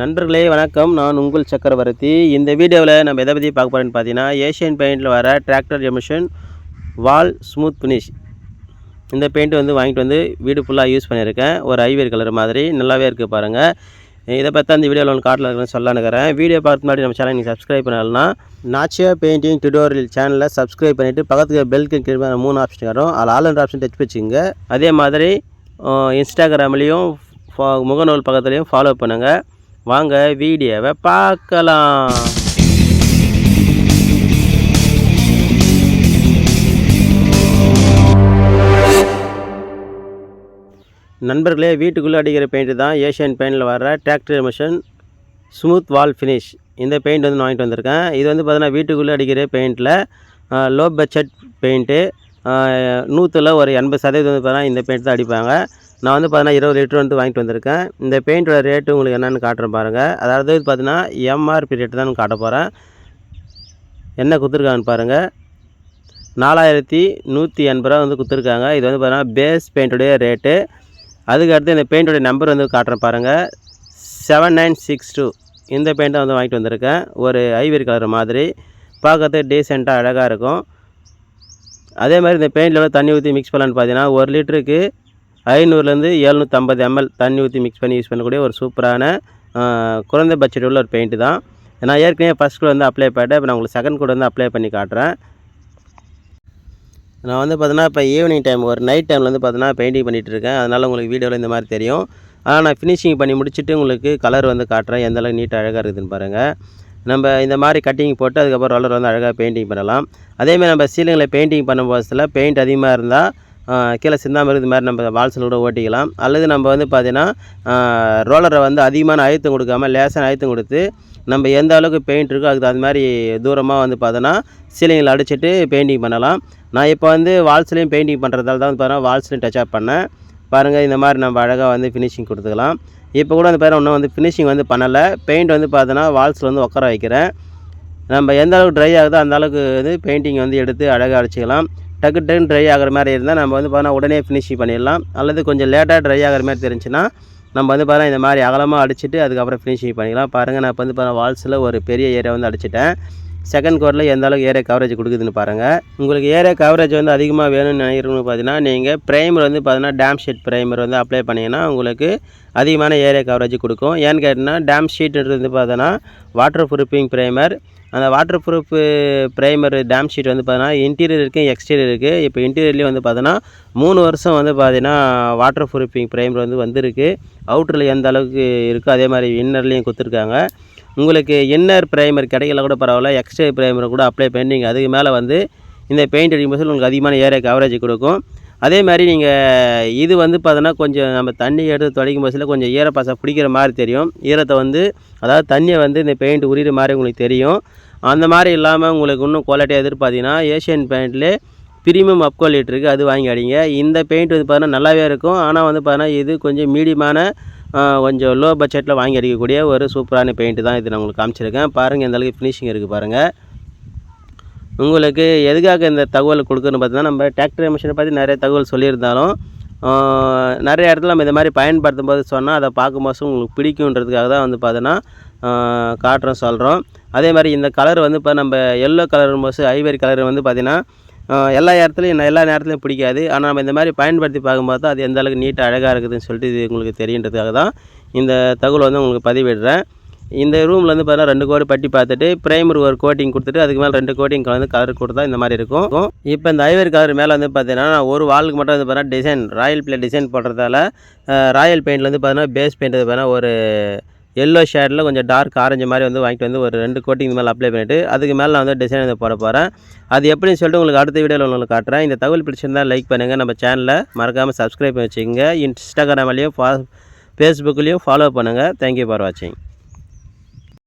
நண்பர்களே வணக்கம். நான் உங்கள் சக்கரவர்த்தி. இந்த வீடியோவில் நம்ம எதை பற்றி பார்க்க போகிறேன்னு பார்த்தீங்கன்னா ஏஷியன் பெயிண்டில் வர tractor emulsion wall smooth finish இந்த பெயிண்ட் வந்து வாங்கிட்டு வந்து வீடு ஃபுல்லாக யூஸ் பண்ணியிருக்கேன். ஒரு ஐவேர் கலர் மாதிரி. நல்லாவே இருக்குது பாருங்கள் இதை பற்றி அந்த வீடியோவில் ஒன்று காட்டில் இருக்குன்னு சொல்லலான்னுக்கிறேன் வீடியோ பார்த்து முன்னாடி நம்ம சேனல் நீங்கள் சப்ஸ்கிரைப் பண்ணலன்னா நாச்சியா பெயிண்டிங் டியூட்டோரியல் சேனலை சப்ஸ்கிரைப் பண்ணிவிட்டு பக்கத்துக்கு பெல்க்கு கீழே மூணு ஆப்ஷன் வரும். அதில் ஆல் ஆப்ஷன் டச் வச்சுங்க அதே மாதிரி இன்ஸ்டாகிராம்லேயும் முகநூல் பக்கத்துலேயும் ஃபாலோ பண்ணுங்கள் வாங்க வீடியோவை பார்க்கலாம். நண்பர்களே வீட்டுக்குள்ளே அடிக்கிற பெயிண்ட்டு தான் ஏஷியன் பெயிண்டில் வர tractor emulsion smooth wall finish இந்த பெயிண்ட் வந்து நான் வாங்கிட்டு வந்திருக்கேன். இது வந்து பார்த்தீங்கன்னா வீட்டுக்குள்ளே அடிக்கிற பெயிண்டில் லோ பட்ஜெட் பெயிண்ட்டு நூற்றில் ஒரு எண்பது சதவீதம் வந்து பார்த்தீங்கன்னா இந்த பெயிண்ட் தான் அடிப்பாங்க. நான் வந்து பார்த்தீங்கன்னா இருபது லிட்டர் வந்து வாங்கிட்டு வந்திருக்கேன். இந்த பெயிண்ட்டோட ரேட்டு உங்களுக்கு என்னென்னு காட்டுறேன் பாருங்கள் அதாவது பார்த்தீங்கன்னா எம்ஆர்பி ரேட்டு தான் காட்ட போகிறேன் என்ன கொடுத்துருக்காங்கன்னு பாருங்கள் நாலாயிரத்தி நூற்றி எண்பது ரூபா வந்து கொடுத்துருக்காங்க. இது வந்து பார்த்தீங்கன்னா பேஸ் பெயிண்ட்டுடைய ரேட்டு அதுக்கு அடுத்து இந்த பெயிண்ட்டுடைய நம்பர் வந்து காட்டுறேன் பாருங்கள் செவன் நைன் சிக்ஸ் டூ இந்த பெயிண்ட்டை வந்து வாங்கிட்டு வந்திருக்கேன். ஒரு ஐவரி கலர் மாதிரி. பார்க்கறதுக்கு டீசெண்டாக அழகாக இருக்கும். அதே மாதிரி இந்த பெயிண்டில் எவ்வளோ தண்ணி ஊற்றி மிக்ஸ் பண்ணலான்னு பார்த்தீங்கன்னா ஒரு லிட்டருக்கு ஐநூறுலேருந்து எழுநூற்றம்பது எம்எல் தண்ணி ஊற்றி மிக்ஸ் பண்ணி யூஸ் பண்ணக்கூடிய ஒரு சூப்பரான குறைந்த பட்ஜெட் உள்ள ஒரு பெயிண்ட்டு தான். நான் ஏற்கனவே ஃபஸ்ட் கூட வந்து அப்ளை பண்ணிட்டேன். இப்போ நான் உங்களுக்கு செகண்ட் கூட வந்து அப்ளை பண்ணி காட்டுறேன். நான் வந்து பார்த்தீங்கன்னா இப்போ ஈவினிங் டைம் ஒரு நைட் டைமில் வந்து பார்த்தீங்கன்னா பெயிண்டிங் பண்ணிகிட்டு இருக்கேன். அதனால் உங்களுக்கு வீடியோவில் இந்த மாதிரி தெரியும். ஆனால் நான் ஃபினிஷிங் பண்ணி முடிச்சுட்டு உங்களுக்கு கலர் வந்து காட்டுறேன். எந்தளவுக்கு நீட்டாக அழகாக இருக்குதுன்னு பாருங்கள் நம்ம இந்த மாதிரி கட்டிங் போட்டு அதுக்கப்புறம் ரோலர் வந்து அழகாக பெயிண்டிங் பண்ணலாம். அதேமாதிரி நம்ம சீலிங்கில் பெயிண்டிங் பண்ணும் போதில் பெயிண்ட் அதிகமாக இருந்தால் கீழே சிந்தாமல் இருக்கிறது மாதிரி நம்ம வால்ஸில் கூட ஓட்டிக்கலாம். அல்லது நம்ம வந்து பார்த்திங்கன்னா ரோலரை வந்து அதிகமான அழுத்தம் கொடுக்காம லேசான அழுத்தம் கொடுத்து நம்ம எந்த அளவுக்கு பெயிண்ட் இருக்கோ அதுக்கு அது மாதிரி தூரமாக வந்து பார்த்தோன்னா சீலிங்கில் அடிச்சுட்டு பெயிண்டிங் பண்ணலாம். நான் இப்போ வந்து வால்ஸ்லேயும் பெயிண்டிங் பண்ணுறதால தான் வந்து பார்த்தோன்னா வால்ஸ்லேயும் டச் அப் பண்ணேன். பாருங்கள் இந்த மாதிரி நம்ம அழகாக வந்து ஃபினிஷிங் கொடுத்துக்கலாம். இப்போ கூட வந்து பாருங்கள் ஒன்றும் வந்து ஃபினிஷிங் வந்து பண்ணலை. பெயிண்ட் வந்து பார்த்தோன்னா வால்ஸில் வந்து உட்கார வைக்கிறேன். நம்ம எந்த அளவுக்கு ட்ரை ஆகுதோ அந்த அளவுக்கு வந்து பெயிண்டிங் வந்து எடுத்து அழகாக அடிச்சிக்கலாம். டக்கு டக்குன்னு ட்ரை ஆகிற மாதிரி இருந்தால் நம்ம வந்து பார்த்தோன்னா உடனே ஃபினிஷிங் பண்ணிடலாம். அல்லது கொஞ்சம் லேட்டாக ட்ரை ஆகிற மாதிரி தெரிஞ்சுன்னா நம்ம வந்து பார்த்தா இந்த மாதிரி அகலமாக அடிச்சுட்டு அதுக்கப்புறம் ஃபினிஷிங் பண்ணிக்கலாம். பாருங்கள் நான் இப்போ வந்து பார்த்தா வால்ஸில் ஒரு பெரிய ஏரியா வந்து அடிச்சிட்டேன். செகண்ட் கோரில் எந்த அளவுக்கு ஏரியா கவரேஜ் கொடுக்குதுன்னு பாருங்கள் உங்களுக்கு ஏரியா கவரேஜ் வந்து அதிகமாக வேணும்னு நினைக்கிறவங்க பார்த்தீங்கன்னா நீங்கள் ப்ரைமர் வந்து பார்த்தீங்கன்னா டேம் ஷீட் ப்ரைமர் வந்து அப்ளை பண்ணிங்கன்னா உங்களுக்கு அதிகமான ஏரியா கவரேஜ் கொடுக்கும். ஏன்னு கேட்டிங்கன்னா டேம் ஷீட்ன்றது வந்து பார்த்தோன்னா வாட்டர் ப்ரூஃபிங் ப்ரைமர் அந்த water proof primer damp sheath வந்து பார்த்தீங்கன்னா இன்டீரியர் இருக்குது எக்ஸ்டீரியர் இருக்குது இப்போ இன்டீரியர்லேயும் வந்து பார்த்தீங்கன்னா மூணு வருஷம் வந்து பார்த்தீங்கன்னா வாட்டர் ப்ரூஃபிங் ப்ரைமர் வந்து வந்திருக்கு. அவுட்டரில் எந்த அளவுக்கு இருக்கோ அதே மாதிரி இன்னர்லேயும் கொடுத்துருக்காங்க. உங்களுக்கு இன்னர் ப்ரைமர் கிடைக்கல கூட பரவாயில்ல எக்ஸ்ட்ரா ப்ரைமர் கூட அப்ளை பண்ணி நீங்கள் அதுக்கு மேலே வந்து இந்த பெயிண்ட் அடிக்கும் போது உங்களுக்கு அதிகமான ஏரியா கவரேஜ் கொடுக்கும். அதே மாதிரி நீங்கள் இது வந்து பார்த்தோன்னா கொஞ்சம் நம்ம தண்ணி எடுத்து துடைக்கும் போதில் கொஞ்சம் ஈரப்பசை பிடிக்கிற மாதிரி தெரியும். ஈரத்தை வந்து அதாவது தண்ணியை வந்து இந்த பெயிண்ட் உரிகிற மாதிரி உங்களுக்கு தெரியும். அந்த மாதிரி இல்லாமல் உங்களுக்கு இன்னும் குவாலிட்டியாக எதிர்பார்த்தீங்கன்னா ஏஷியன் பெயிண்ட்லேயே ப்ரீமியம் அப் குவாலிட்டி இருக்குது அது வாங்கி அடிங்க. இந்த பெயிண்ட் வந்து பார்த்தீங்கன்னா நல்லாவே இருக்கும். ஆனால் வந்து பார்த்தீங்கன்னா இது கொஞ்சம் மீடியமான கொஞ்சம் லோ பட்ஜெட்டில் வாங்கி அடிக்கக்கூடிய ஒரு சூப்பரான பெயிண்ட்டு தான் இது நான் உங்களுக்கு காமிச்சிருக்கேன். பாருங்கள் எந்த அளவுக்கு ஃபினிஷிங் இருக்குது பாருங்கள் உங்களுக்கு எதுக்காக இந்த தகவல் கொடுக்குறன்னு பார்த்தீங்கன்னா நம்ம டிராக்டர் மிஷினை பற்றி நிறைய தகவல் சொல்லியிருந்தாலும் நிறைய இடத்துல நம்ம இந்த மாதிரி பயன்படுத்தும் போது சொன்னால் அதை பார்க்கும்போது உங்களுக்கு பிடிக்குன்றதுக்காக தான் வந்து பார்த்தோன்னா காட்டுறோம் சொல்கிறோம் அதே மாதிரி இந்த கலர் வந்து இப்போ நம்ம எல்லோ கலர் போது ஐவரி கலர் வந்து பார்த்திங்கன்னா எல்லா இடத்துலையும் எல்லா நேரத்துலையும் பிடிக்காது. ஆனால் நம்ம இந்த மாதிரி பயன்படுத்தி பார்க்கும்போது தான் அது எந்த அளவுக்கு நீட்டாக அழகாக இருக்குதுன்னு சொல்லிட்டு இது உங்களுக்கு தெரியுன்றதுக்காக தான் இந்த தகவல் வந்து உங்களுக்கு பதிவிடுறேன். இந்த ரூமில் வந்து பார்த்தீங்கன்னா ரெண்டு கோடு பட்டி பார்த்துட்டு பிரைமர் ஒரு கோட்டிங் கொடுத்துட்டு அதுக்கு மேலே ரெண்டு கோட்டிங் கலந்து கலர் கொடுத்தா இந்த மாதிரி இருக்கும். இப்போ இந்த ஐவர் கலர் மேலே வந்து பார்த்தீங்கன்னா ஒரு வாலுக்கு மட்டும் வந்து பார்த்தீங்கன்னா டிசைன் ராயல் பிளே டிசைன் போடுறதால ராயல் பெயிண்டில் வந்து பார்த்தீங்கன்னா பேஸ் பெயிண்ட் பார்த்தீங்கன்னா ஒரு எல்லோ ஷேடில் கொஞ்சம் டார்க் ஆரஞ்சு மாதிரி வந்து வாங்கிட்டு வந்து ஒரு ரெண்டு கோட்டிங் மேலே அப்ளை பண்ணிவிட்டு அதுக்கு மேலே நான் வந்து டிசைன் வந்து போட போகிறேன் அது எப்படின்னு சொல்லிட்டு உங்களுக்கு அடுத்த வீடியோவில் உங்களுக்கு காட்டுறேன். இந்த தகவல் பிடிச்சிருந்தால் லைக் பண்ணுங்கள் நம்ம சேனலில் மறக்காமல் சப்ஸ்கிரைப் பண்ணி வச்சுக்கோங்க. இன்ஸ்டாகிராம்லேயும் ஃபா ஃபேஸ்புக்லேயும் ஃபாலோ பண்ணுங்கள் தேங்க்யூ ஃபார் வாட்சிங்